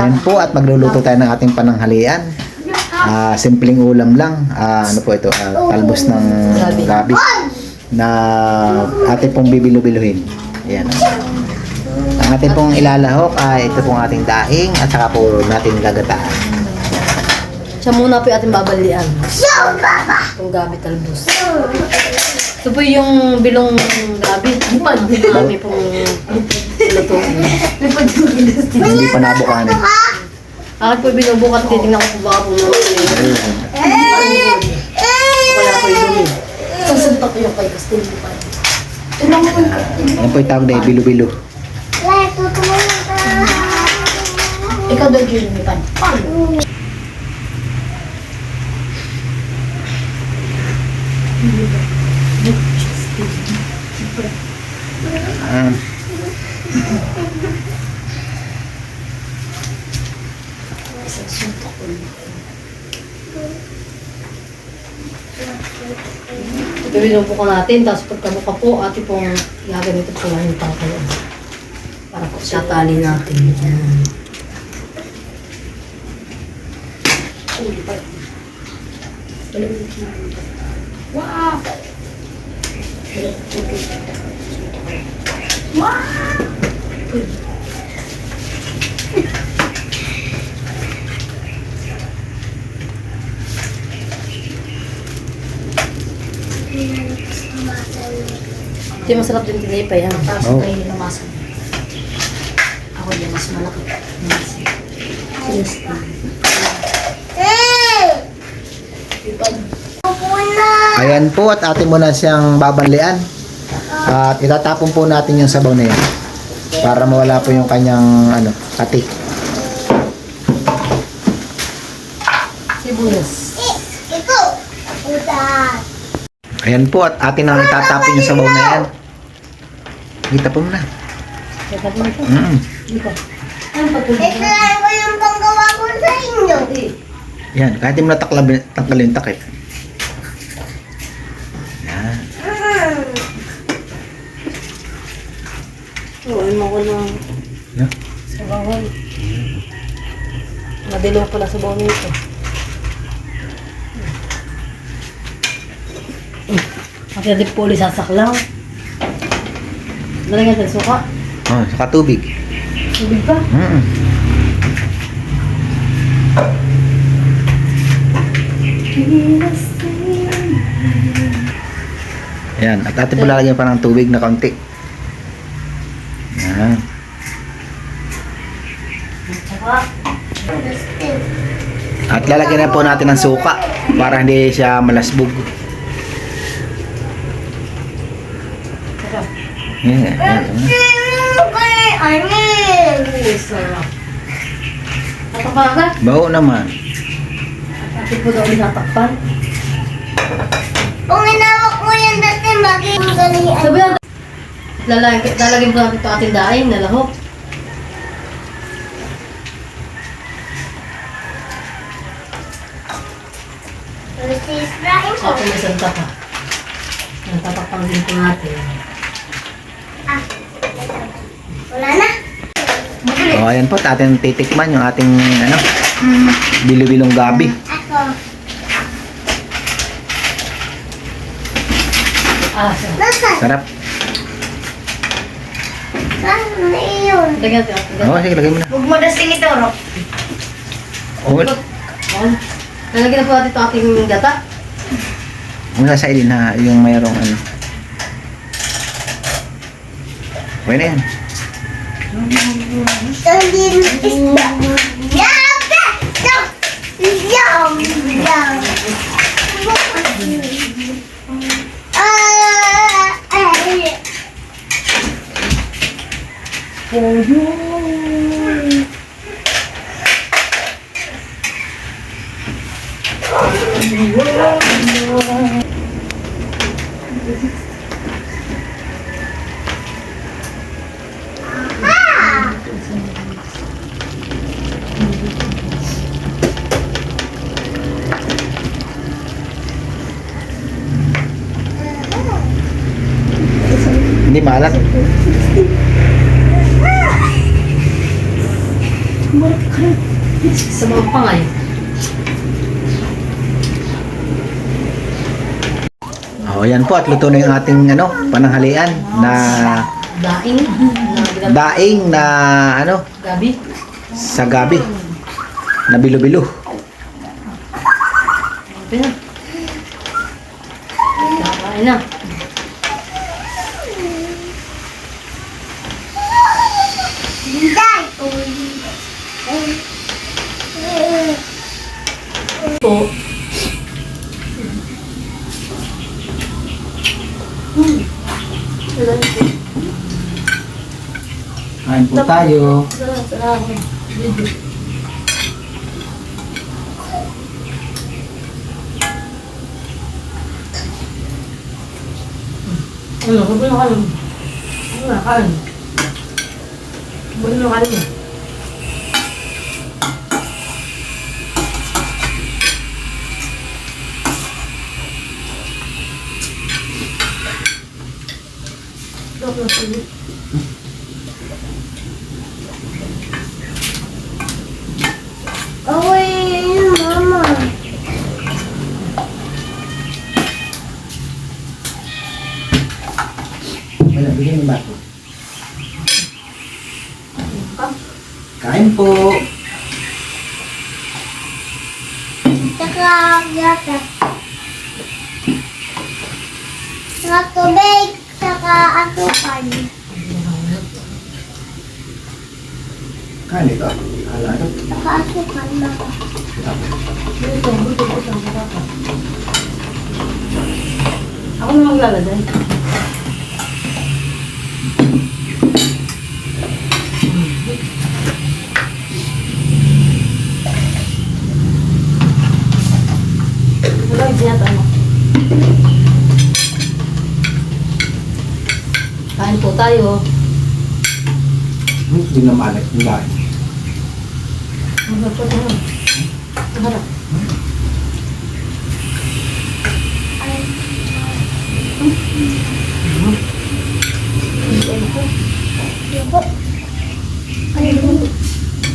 Ayan po at magluluto tayo ng ating pananghalian. Ah, simpleng ulam lang. Ah, ano po ito? Ah, talbos ng gabi na ating pong bibilu-biluhin. Ayan. Ang ating pong ilalahok ay ito pong ating daing at saka po natin gagataan. Siya muna po yung ating babalian. Itong gabi talbos. Ito po yung bilong gabi. Pag kami pong lutuin. Hindi pa nabukanin. Akin po binubukat, titingnan ko kung baka po naman Wala po yung dumi. Sasunta ko yung kay Castillo pa. Ayan po yung tawag na bilu-bilu. Ikaw daw yung lumipan. Ah. Ito binubuko natin, tapos pagkabuka po, ate pong gaganito po lang yung tangkalan. Para po tatali natin. Yan. Wow! Hindi masarap din tinipay yan. Tapos Oh. kayo lumasan. Ako din, mas malaki. Mas. Yes. Ayan po at atin muna siyang babanlian. At itatapon po natin yung sabaw na yan. Para mawala po yung kanyang ano, kati. Sibuyas. Ayan po at atin ang itatapon yung sabaw na yan. Kita po na. Teka po ito. Mm. Dito. Ano pa ito? Kailangan ko yung panggawa ko sa inyo. Yan, kahit mo natakla- tanggalin yung takip. Yan. Oo, mo ko ng Yan. sabawan. Nadilaw pala sa bawa nito. Kasi di puli sasaklaw. Lalagyan natin suka. Oh, saka tubig. Tubig pa. Mm. Yan, at atin po lalagyan pa ng tubig na kaunti. Yan. Tsaka, At lalagyan na po natin ng suka para hindi siya malasbog. Tatakpan agad. Baho naman. Ate po daw inatakpan. Kung inawak mo yan dati, maging galian. Sabi lalagyan po natin ito ating daing na lahok. Ko. Ako may santa pa. Natatakpan din po natin. Ah. Wala na. O, ayan po, at atin titikman yung ating ano, bilo-bilong gabi. Ako. Ah, sarap. Sarap. Saan na iyon? Lagyan ating Oo, sige, lagay mo na. Huwag mo dasing ito, Ro. Oh, Yan. Lalagyan na po natin ito ating gata. Muna sa ilin ha, yung mayroong ano. Okay na yan. Hindi na isda. Yabe! Yum! Yum! Yum! Ah, ay. Maalat. Sa mga pangay. Oh, yan po at luto na yung ating ano, pananghalian na Daing. Na daing na ano, gabi. sa gabi na bilo-bilo. Okay na. Po. Hmm. Salamat po. Kain po tayo. Salamat, salamat. Video. Ano, sabi na kanin. Ano na, kanin. Sabi na kanin. Sarap na sili. Away, mama. Wala, bigyan mo bato. Kain po. Gata. Saka tubig. Saka asukan. Kain ito. Ala, ano? Saka asukan mama. Dito, dito, dito, dito. Ako na maglalagay. Wala, isinat ano. Kain po tayo. Hindi na malat. Yung lain. Magpapot na. Ang harap. Yuko.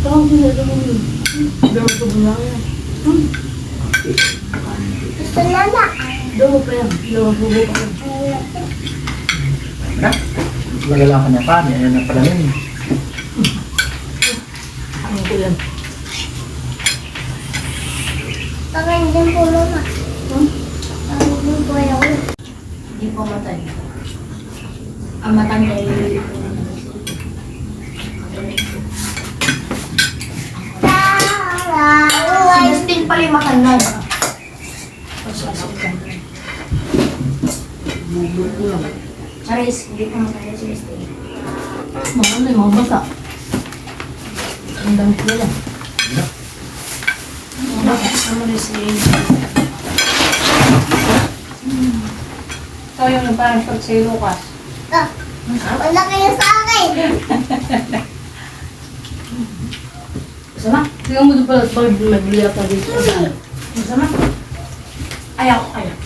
Tawag nila, nila. Daw ko ba yan? Gusto na na. Daw pa yan. Ko ba yan? Ha? Lagala ka niya pa. Yan na pala yun. Ano ko yan? Pakain din po mama. Hmm? Pakain din po yung Hindi po matay. Ang matanda ay... Tara. Justin pala yung makanan. Charis, hindi pa makaya si Justin. Mga ano yung mga bata. Ang nila. Mga bata. Ano. Ikaw yung si Lucas. Ah, wala kayo sa akin. Masama? Tingnan mo doon pala. Bakit magbili ako dito? Masama? Ayaw, ayaw.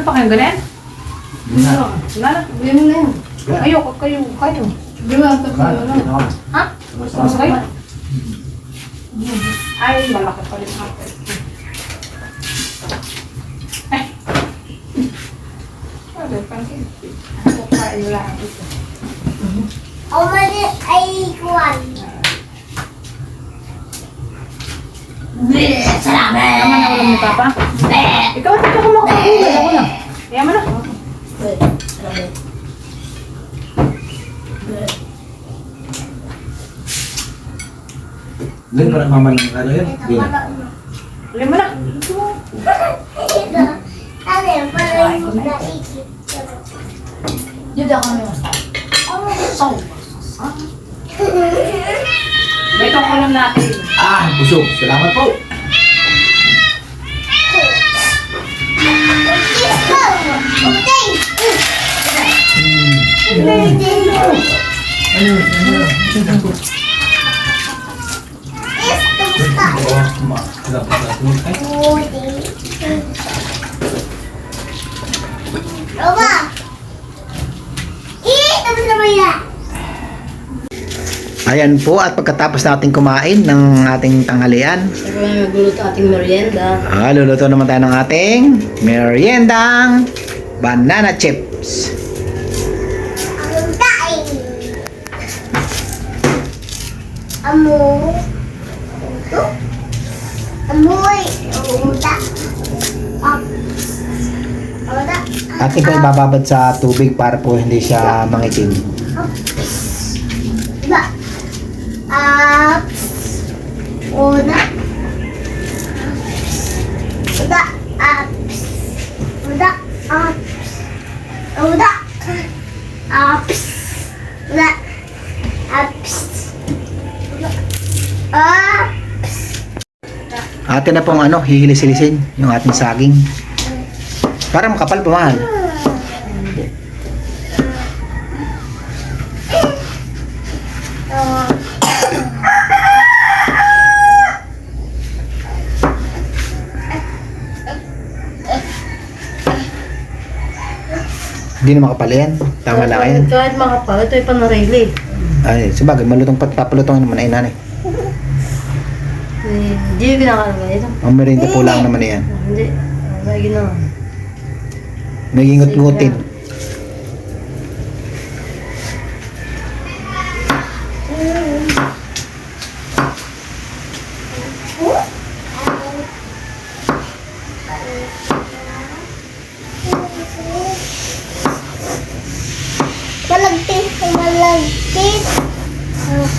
Pero pa kayong na. Wala na. Bili mo na yan. Ayoko, kayo, kayo. Bili mo na lang. Ha? Basta Mas kayo? Ay, malaki pa rin ako. Ay. Sabi, pansin. Ako pa lahat ito. Ako mali ay kuwan. Tama na ulam ni Papa? Ikaw, ito ko makakagulay. Ako na. Kaya mo na. Doon pa na mama ng ano yun. Hindi na. Ulam mo na. Ano yun? Parang yung naisip. Dito ako na yung Oh, May itong ulam natin. Ah, busog. Salamat po. Roma! Eh, tapos na ba yan? Ayan po, at pagkatapos natin kumain ng ating tanghalian, yung magluluto ating merienda. ah, luluto naman tayo ng ating meriendang banana chips. Amoy. Uda. At ito ibababad sa tubig para po hindi siya mangitim. Uda. Up. Uda. Uda. Up. Uda. Up. Uda. Up. Uda. Up. Up. Atin na pong ano, hihilis-hilisin yung ating saging. Para makapal pa Hindi na makapal yan. Tama lang yan. Kahit makapal, ito yung panarili. Ay, sabagay, malutong pat papalutong naman ay nanay. Eh, Hindi yung kinakain ka ito. Ang merinda po lang naman yan. Hindi. May ginawa. Nagingot-ngutin.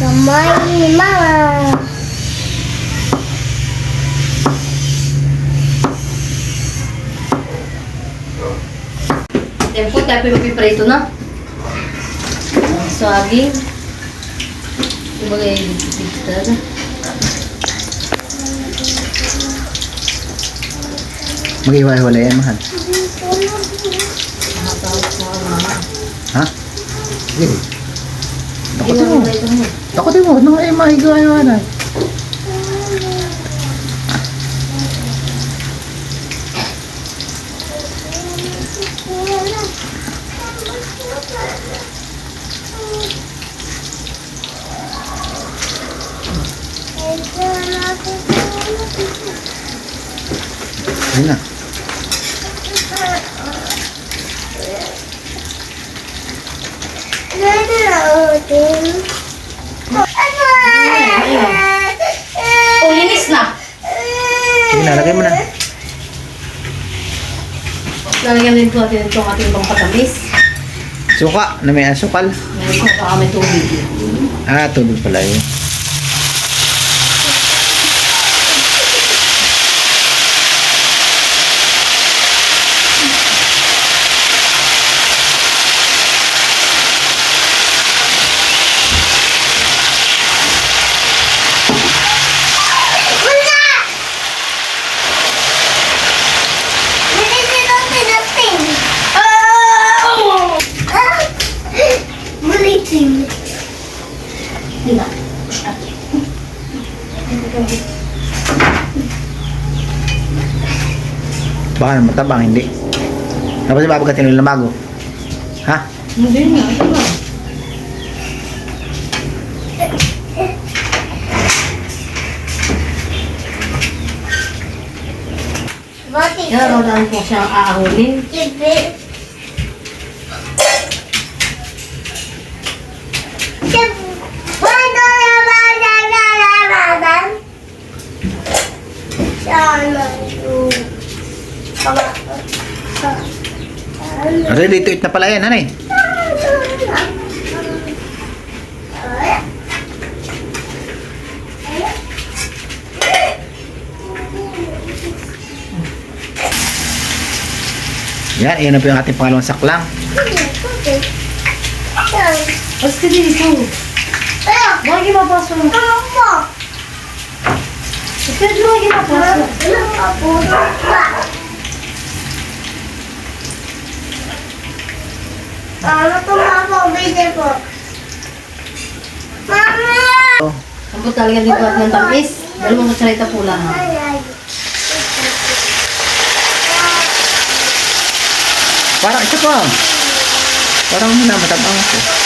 Kamay Mama. Yan po, tayo po yung piprito na. Saging. Kumbaga, ibig talaga. Mag-iwa-iwala yan, mahal. Ha? Hindi mo na ito mo. Takotin mo, nung ay mahigawa-iwala. Ayun na. Oh, linis na! Sige na, lagay mo na. Lalagyan din po natin itong ating pampatamis. Suka, na may asukal. Po, baka may tubig. Ah, tubig pala yun. Bulitin. Hindi na. Baka matabang, hindi. Tapos ibabagatin nila bago. Ha? Hindi na. Ito na. Yan, rodan po siyang aahulin. Siyempre. Wala na ba na nalalaman? Sana yung... Ready to eat na pala yan, hanay. Yan, iyan na po yung ating pangalawang saklang. Basta dito. Bakit mapasok mo? Pedro, bakit mapasok? Ano po mga bide po? Mama! Ang po talaga dito at ng tamis. Dalawang kutsarita po lang. ha? Parang ito pa. Parang na matabang ako.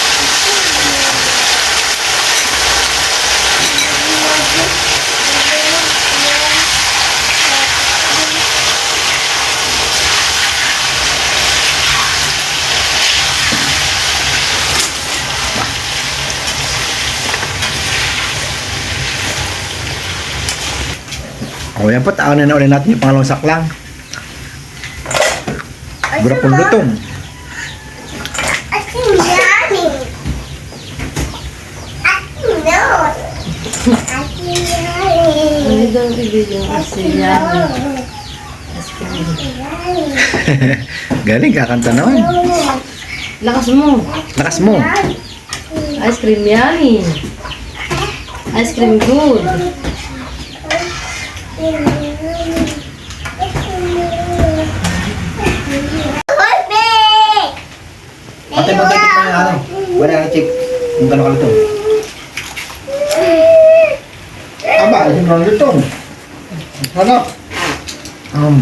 Po, taanin na ulit natin yung pangalawang saklang. Bura pong lutong. Ating yummy. Ating no. Ating yummy. Daw. Galing, kakanta naman. Lakas mo. Lakas mo. Ice cream yummy. Ice cream good. Check. Kung gano'n kalutong. Aba, yung mga lutong. Ano? Um.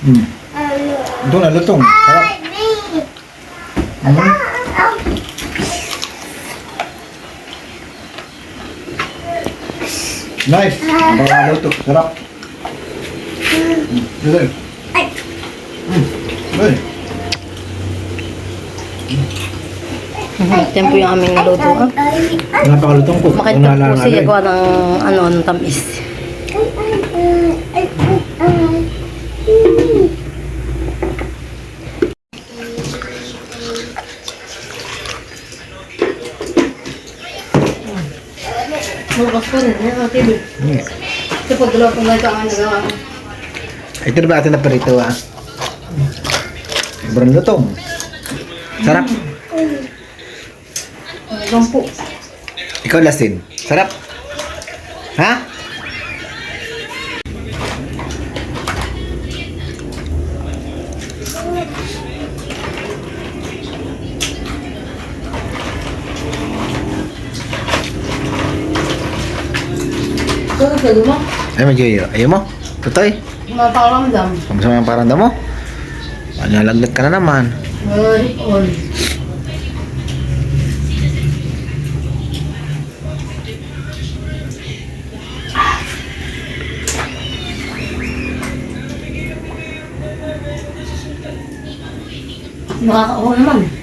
Hmm. Ito na lutong. Sarap. Mhm. Nice. Ang mga luto. Sarap. Mm. Dali. Mm. Dali. Yan po yung aming naluto. Ah. Napakalutong ko. Makita po siya eh. gawa ng ano, ng tamis. Malakas po rin. Hmm. Ito po, dalawa po ganito ang nagawa. Ito na ba atin na parito ah? Sobrang lutong. Sarap. Hanggang po. Ikaw, Lastin. Sarap. Ha? Nagsago mo. Ay, medyo. Ayaw mo? Tutoy. Mapakaramdam. Kamusta ang paranda mo? Panyalaglag ka na naman. Ay, all. Nakakauwa naman.